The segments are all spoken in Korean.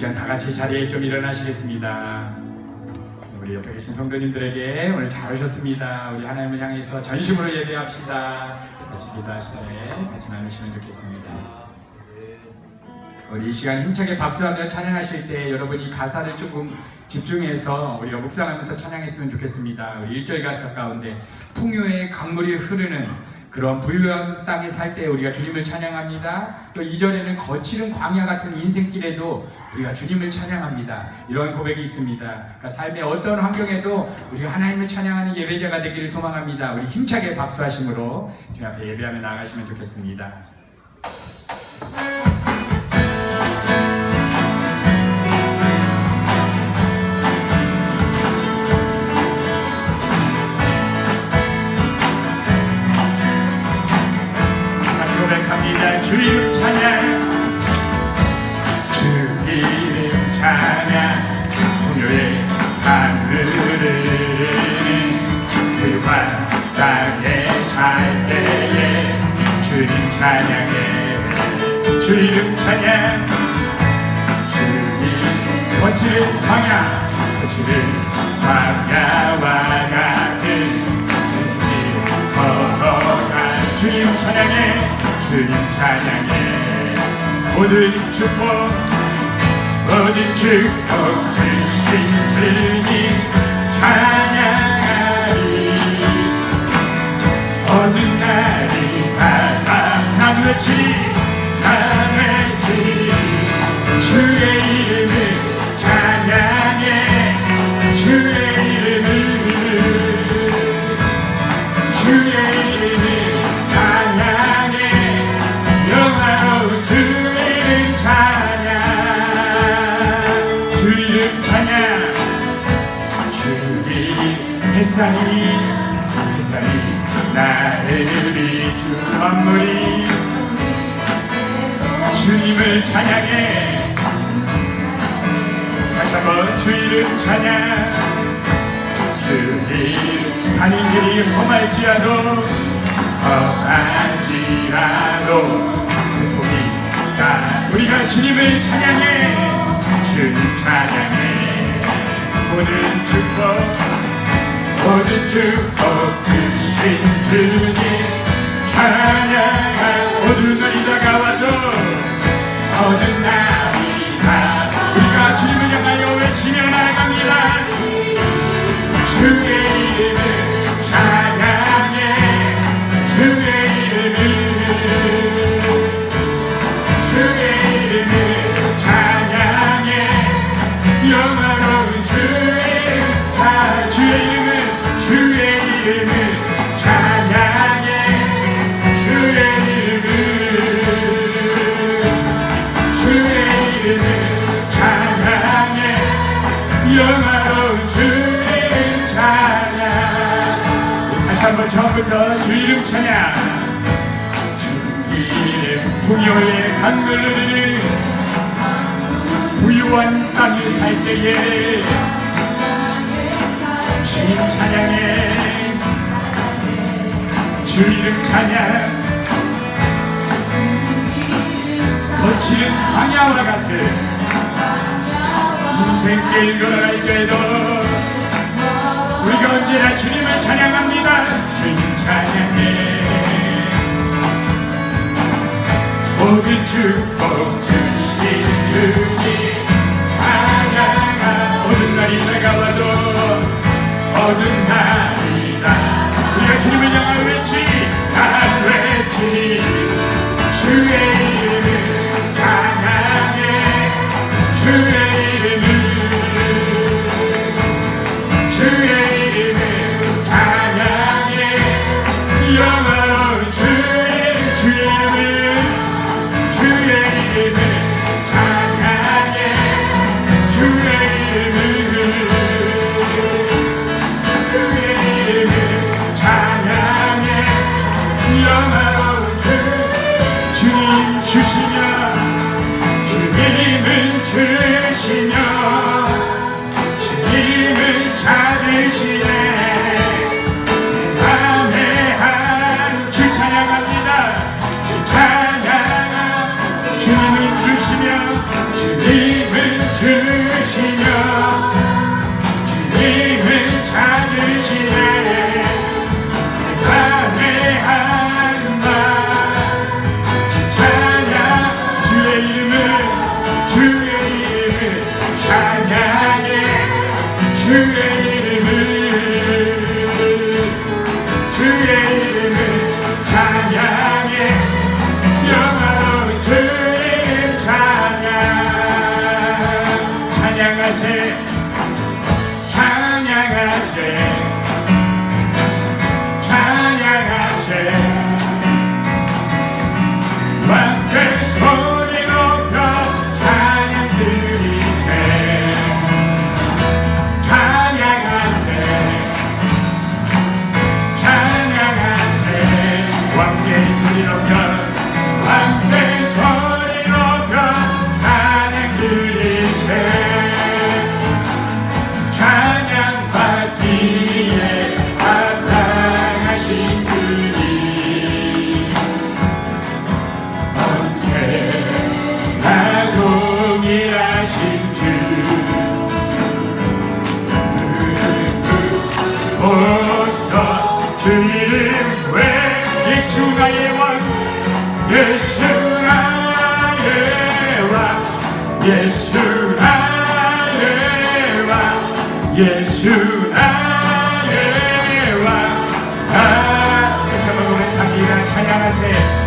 시간 다 같이 자리에 좀 일어나시겠습니다. 우리 옆에 계신 성도님들에게 오늘 잘 오셨습니다. 우리 하나님을 향해서 전심으로 예배합시다. 같이 기도하시되 같이 나누시면 좋겠습니다. 우리 이 시간 힘차게 박수하며 찬양하실 때 여러분 이 가사를 조금 집중해서 우리가 묵상하면서 찬양했으면 좋겠습니다. 우리 1절 가사 가운데 풍요의 강물이 흐르는 그런 부유한 땅에 살 때 우리가 주님을 찬양합니다. 또 2절에는 거칠은 광야 같은 인생길에도 우리가 주님을 찬양합니다. 이런 고백이 있습니다. 그러니까 삶의 어떤 환경에도 우리가 하나님을 찬양하는 예배자가 되기를 소망합니다. 우리 힘차게 박수하심으로 주님 앞에 예배하며 나아가시면 좋겠습니다. 고백합니다. 주 이름 찬양. 주 이름 찬양. 풍요의 하늘을 부유한 땅에 살 때에 주님 찬양해. 주 이름 찬양. 주님 거칠은 광야 거칠은 광야와 같은 주님 찬양해 주님 찬양해. 모든 축복 모든 축복 주신 주님 찬양하리. 어느 날이 난 외치. 주의 이름을 찬양해 주의 찬양 주의 햇살이 햇살이 나를 비춘 선물이. 주님을 찬양해. 다시 한번 주 이름 찬양. 주 이름 가는 길이 험할지라도 험할지라도 고통이 다 우리가 주님을 찬양해 주님 찬양해 모든 축복 모든 축복 주신 주님. 찬양한 어두운 날이 다가와도 어두운 날이 다 우리가 주님을 향하여 외치며 나아갑니다. 주의 처음부터 주 이름 찬양 주 이름 풍요의 흐르는 부유한 땅에 살 때에 주님 찬양해. 주 이름 찬양 거칠은 광야와 같은 인생 길 걸어갈 때도 우리가 언제나 주님을 찬양합니다. 주님 찬양해. 모든 축복 주신 주님 찬양하 어떤 날이 다가와도 어떤 날이다. 우리가 주님을 향하여 외치 난 외치 주의 왕께 나의 왕 예수 나의 왕 예수 나의 왕 아, 다시 한번 고백합니다 찬양하세 찬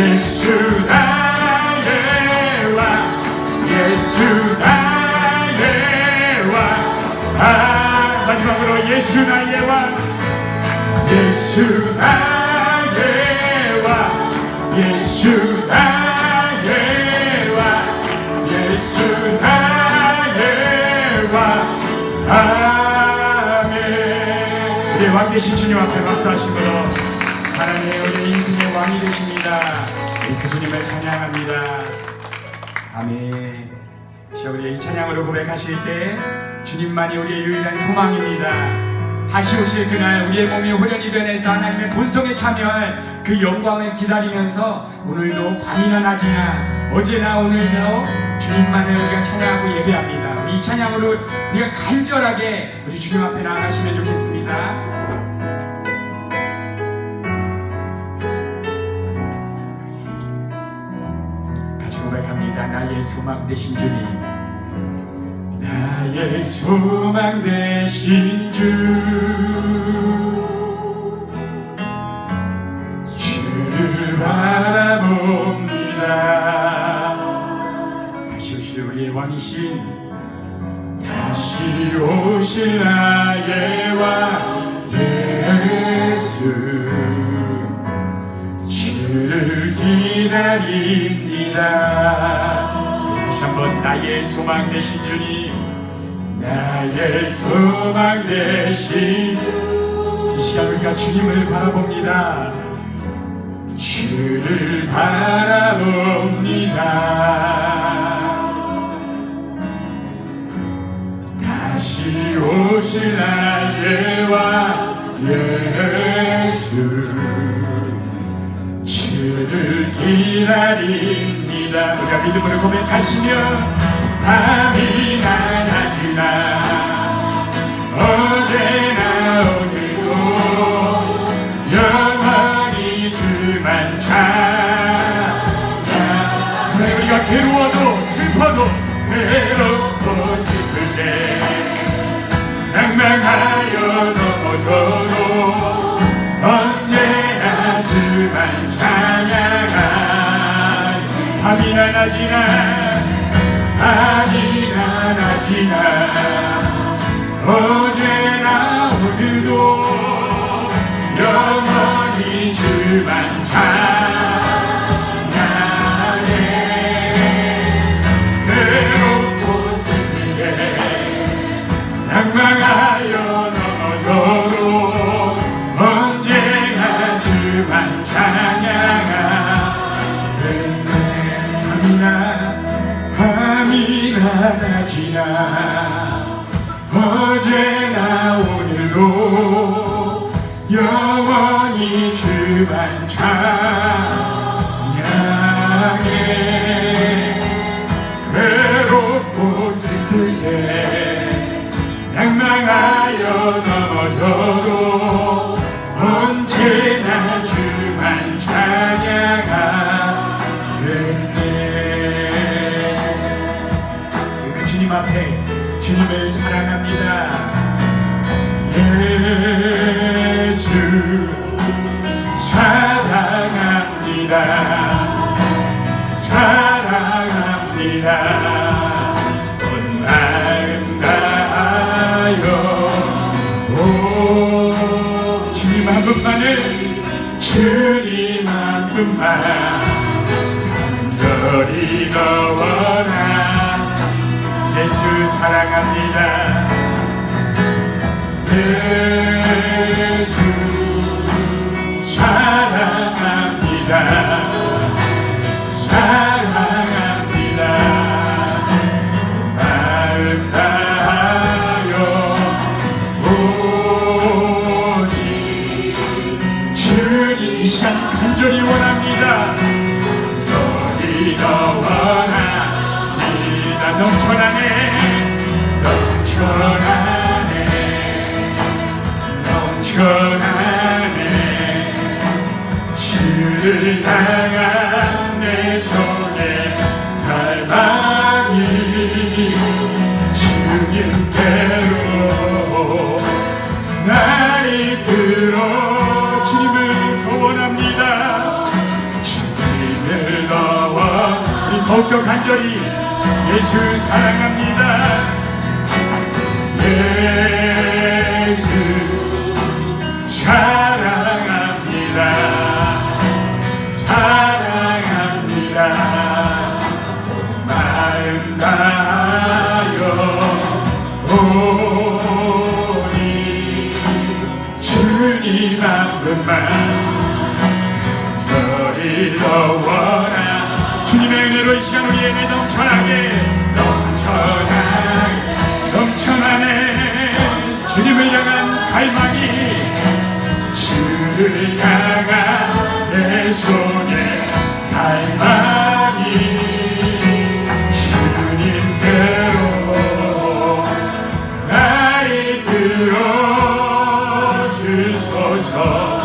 예수 나의 왕 예수 나의 왕 아 마지막으로 예수 나의 왕 예수 나의 왕 예수 나의 왕 예수 나의 왕 아멘. 우리 왕 되신 주님 앞에 박수하시므로 왕이 되십니다 우리 그 주님을 찬양합니다 아멘 자, 우리 이 찬양으로 고백하실 때 주님만이 우리의 유일한 소망입니다 다시 오실 그날 우리의 몸이 호련히 변해서 하나님의 본성에 참여할 그 영광을 기다리면서 오늘도 밤이나 낮이나 어제나 오늘도 주님만을 우리가 찬양하고 예배합니다. 우리 이 찬양으로 우리가 간절하게 우리 주님 앞에 나아가시면 좋겠습니다. 고백합니다. 나의 소망 되신 주님. 나의 소망 되신 주 주를 바라봅니다 다시 오실 우리의 왕이신 다시 오실 나의 왕 예수 주를 기다립니다 나의 소망 되신 주님. 나의 소망 되신 주. 이 시간 우리가 주님을 바라봅니다. 주를 바라봅니다. 다시 오실 나의 왕 예수. 주를 기다립니다 우리가 믿음으로 고백하시면 낮이나 어제나 영원히 주만 찬 사랑합니다 온 마음 오 주님 한 분만을 주님 한 분만. 간절히 너와나 예수 사랑합니다. 예수 사랑합니다 더욱더 간절히 예수 사랑합니다. 예수 사랑합니다. 사랑합니다. 온 마음 다하여 오니 주님 한 분만 저리 더 원하 주님의 은혜로 이 시간 우리에게 넘쳐나게 넘쳐나게 넘쳐나네. 주님을 향한 갈망이 주를 향한 내 손에 갈망이 주님께로 나 이끌어 주소서.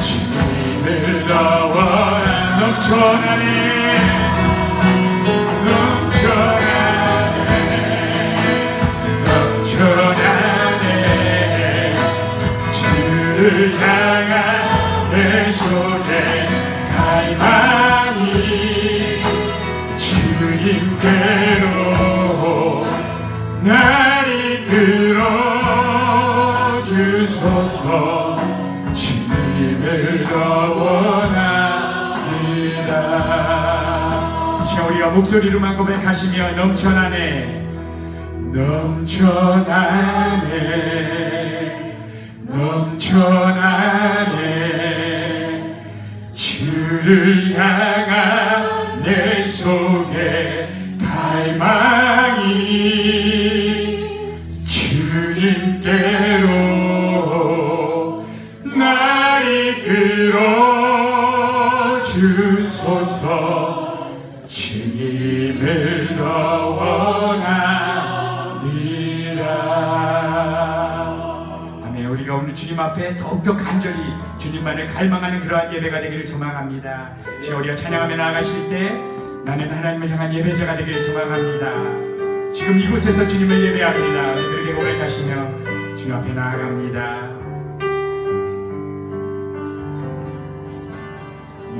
주님을 넘쳐나네 넘쳐나네 갈망이 주님께로 날 이끌어 주소서. 주님을 더 원합니다. 자 우리가 목소리로만 고백하시며 넘쳐나네. 넘쳐나네. 넘쳐나네 주를 향한 내 속에 갈망 오늘 주님 앞에 더욱더 간절히 주님만을 갈망하는 그러한 예배가 되기를 소망합니다. 지금 우리가 찬양하며 나아가실 때 나는 하나님을 향한 예배자가 되기를 소망합니다. 지금 이곳에서 주님을 예배합니다. 그렇게 고백하시며 주님 앞에 나아갑니다.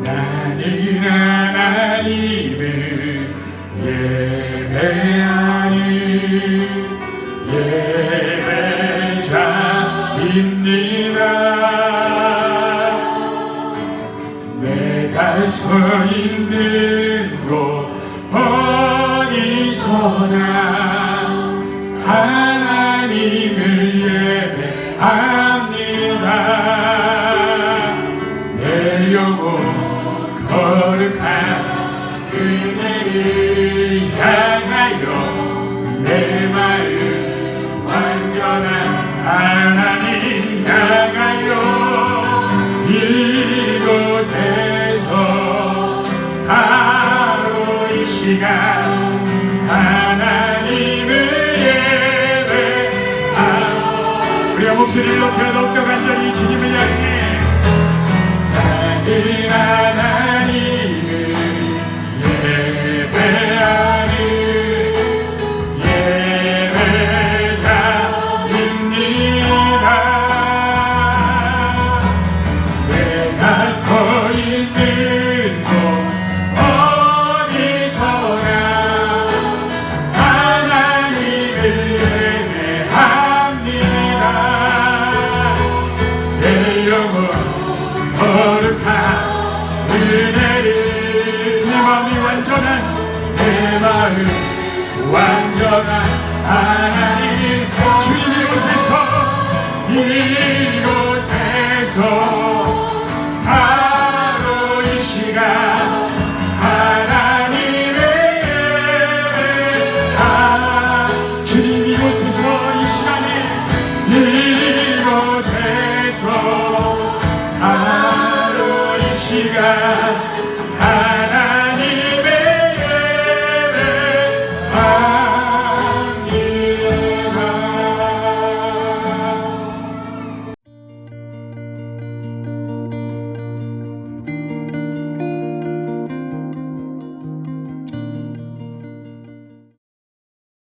나는 하나님을 예배 예배자입니다 내가 서 있는 곳 어디서나 이곳에서 바로 이 시간